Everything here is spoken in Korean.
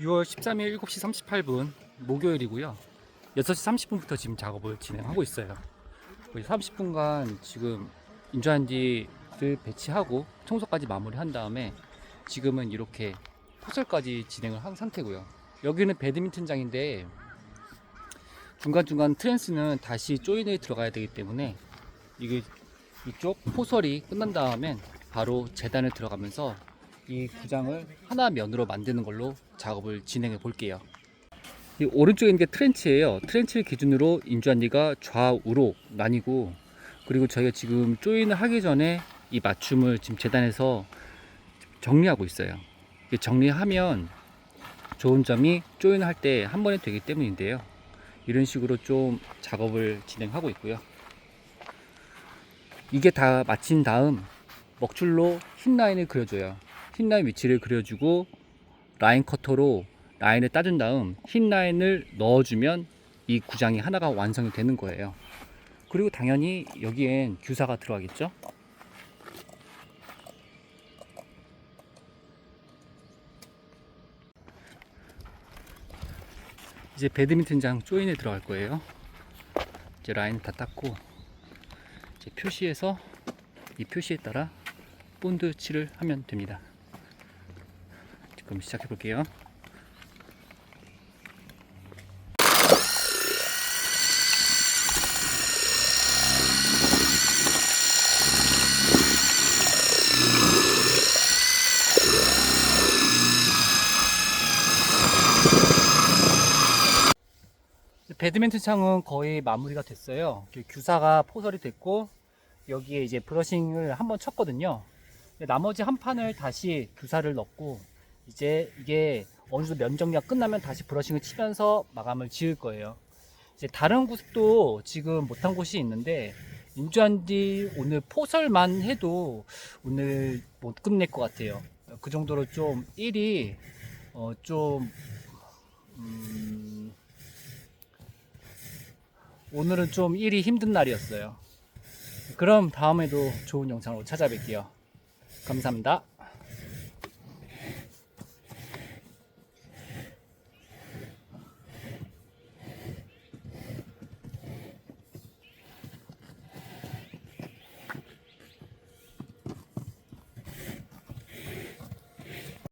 6월 13일 7시 38분 목요일이고요. 6시 30분부터 지금 작업을 진행하고 있어요. 거의 30분간 지금 인조한지를 배치하고 청소까지 마무리한 다음에 지금은 이렇게 포설까지 진행을 한 상태고요. 여기는 배드민턴장인데 중간중간 트랜스는 다시 조인에 들어가야 되기 때문에 이게 이쪽 포설이 끝난 다음엔 바로 재단을 들어가면서 이 구장을 하나 면으로 만드는 걸로 작업을 진행해 볼게요. 이 오른쪽에 있는 게 트렌치예요. 트렌치를 기준으로 인조한디가 좌우로 나뉘고 그리고 저희가 지금 조인을 하기 전에 이 맞춤을 지금 재단해서 정리하고 있어요. 정리하면 좋은 점이 조인을 할 때 한 번에 되기 때문인데요. 이런 식으로 좀 작업을 진행하고 있고요. 이게 다 마친 다음 먹줄로 흰 라인을 그려줘요. 흰 라인 위치를 그려주고 라인 커터로 라인을 따준 다음 흰 라인을 넣어주면 이 구장이 하나가 완성이 되는 거예요. 그리고 당연히 여기엔 규사가 들어가겠죠. 이제 배드민턴장 조인에 들어갈 거예요. 이제 라인 다 닦고 이제 표시해서 이 표시에 따라 본드 칠을 하면 됩니다. 그럼 시작해 볼게요. 배드민턴 창은 거의 마무리가 됐어요. 규사가 포설이 됐고 여기에 이제 브러싱을 한번 쳤거든요. 나머지 한 판을 다시 규사를 넣고 이제 이게 어느 정도 면 정리가 끝나면 다시 브러싱을 치면서 마감을 지을 거예요. 이제 다른 곳도 지금 못한 곳이 있는데 인주한 뒤 오늘 포설만 해도 오늘 못 끝낼 것 같아요. 그 정도로 좀 일이 어, 좀 음, 오늘은 좀 일이 힘든 날이었어요. 그럼 다음에도 좋은 영상으로 찾아뵐게요. 감사합니다.